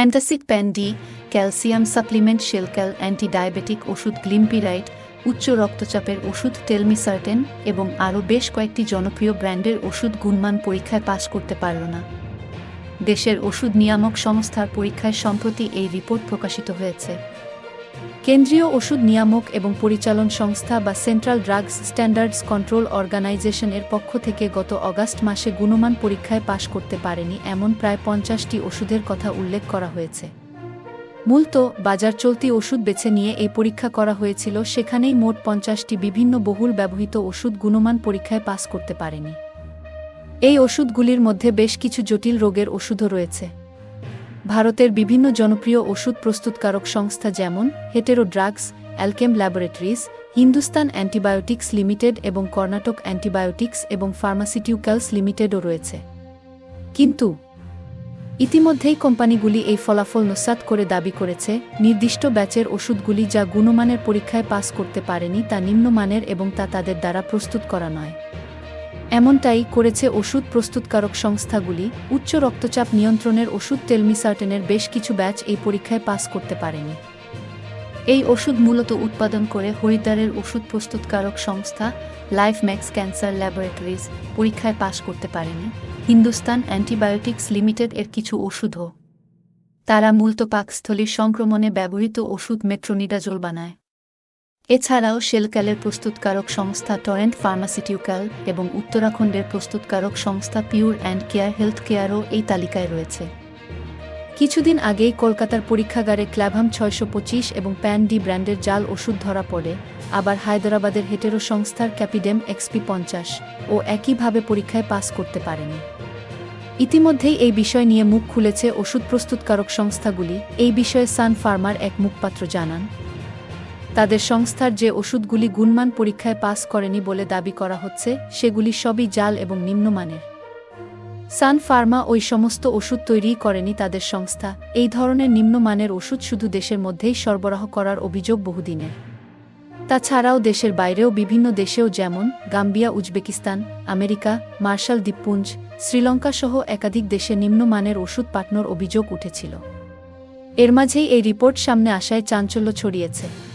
Antacid Pan D calcium supplement Shelcal anti diabetic ওষুধ glimepiride, উচ্চ রক্তচাপের ওষুধ টেলমিসার্টেন এবং আরও বেশ কয়েকটি জনপ্রিয় ব্র্যান্ডের ওষুধ গুণমান পরীক্ষায় পাশ করতে পারল না। দেশের ওষুধ নিয়ামক সংস্থার পরীক্ষায় সম্প্রতি এই রিপোর্ট প্রকাশিত হয়েছে। কেন্দ্রীয় ওষুধ নিয়ামক এবং পরিচালন সংস্থা বা central drugs standards control organisation এর পক্ষ থেকে গত অগাস্ট মাসে গুণমান পরীক্ষায় পাশ করতে পারেনি এমন প্রায় পঞ্চাশটি ওষুধের কথা উল্লেখ করা হয়েছে। মূলত, বাজার চলতি ওষুধ বেছে নিয়ে এই পরীক্ষা করা হয়েছিল, সেখানেই মোট পঞ্চাশটি বিভিন্ন বহুল ব্যবহৃত ওষুধ গুণমান পরীক্ষায় পাস করতে পারেনি। এই ওষুধগুলির মধ্যে বেশ কিছু জটিল রোগের ওষুধও রয়েছে। ভারতের বিভিন্ন জনপ্রিয় ওষুধ প্রস্তুতকারক সংস্থা যেমন Hetero drugs Alkem laboratories Hindustan antibiotics limited এবং কর্ণাটক অ্যান্টিবায়োটিক্স এবং ফার্মাসিউটিক্যালস লিমিটেডও রয়েছে। কিন্তু ইতিমধ্যেই কোম্পানিগুলি এই ফলাফল নস্যাৎ করে দাবি করেছে, নির্দিষ্ট ব্যাচের ওষুধগুলি যা গুণমানের পরীক্ষায় পাস করতে পারেনি তা নিম্নমানের এবং তা তাদের দ্বারা প্রস্তুত করা নয়। এমনটাই করেছে ওষুধ প্রস্তুতকারক সংস্থাগুলি, উচ্চ রক্তচাপ নিয়ন্ত্রণের ওষুধ টেলমিসার্টেনের বেশ কিছু ব্যাচ এই পরীক্ষায় পাস করতে পারেনি। এই ওষুধ মূলত উৎপাদন করে হরিদ্বারের ওষুধ প্রস্তুতকারক সংস্থা লাইফ ম্যাক্স ক্যান্সার ল্যাবরেটরিজ পরীক্ষায় পাশ করতে পারেনি। হিন্দুস্তান অ্যান্টিবায়োটিক্স লিমিটেড এর কিছু ওষুধও। তারা মূলত পাকস্থলীর সংক্রমণে ব্যবহৃত ওষুধ মেট্রোনিডাজোল বানায়। এছাড়াও শেলক্যালের প্রস্তুতকারক সংস্থা টরেন্ট ফার্মাসিউটিক্যাল এবং উত্তরাখণ্ডের প্রস্তুতকারক সংস্থা পিওর অ্যান্ড কেয়ার হেলথ কেয়ারও এই তালিকায় রয়েছে। কিছুদিন আগেই কলকাতার পরীক্ষাগারে ক্ল্যাভাম ছয়শো পঁচিশ এবং প্যান ডি ব্র্যান্ডের জাল ওষুধ ধরা পড়ে, আবার হায়দরাবাদের হেটেরো সংস্থার ক্যাপিডেম এক্সপি পঞ্চাশ ও একইভাবে পরীক্ষায় পাস করতে পারেনি। ইতিমধ্যেই এই বিষয় নিয়ে মুখ খুলেছে ওষুধ প্রস্তুতকারক সংস্থাগুলি। এই বিষয়ে সান ফার্মার এক মুখপাত্র জানান তাদের সংস্থার যে ওষুধগুলি গুণমান পরীক্ষায় পাস করেনি বলে দাবি করা হচ্ছে, সেগুলি সবই জাল এবং নিম্নমানের। সান ফার্মা ওই সমস্ত ওষুধ তৈরি করেনি তাদের সংস্থা। এই ধরনের নিম্নমানের ওষুধ শুধু দেশের মধ্যেই সরবরাহ করার অভিযোগ বহুদিনের। তাছাড়াও দেশের বাইরেও বিভিন্ন দেশেও যেমন গাম্বিয়া, উজবেকিস্তান, আমেরিকা, মার্শাল দ্বীপপুঞ্জ, শ্রীলঙ্কা সহ একাধিক দেশে নিম্নমানের ওষুধ পাঠানোর অভিযোগ উঠেছিল। এর মাঝেই এই রিপোর্ট সামনে আসায় চাঞ্চল্য ছড়িয়েছে।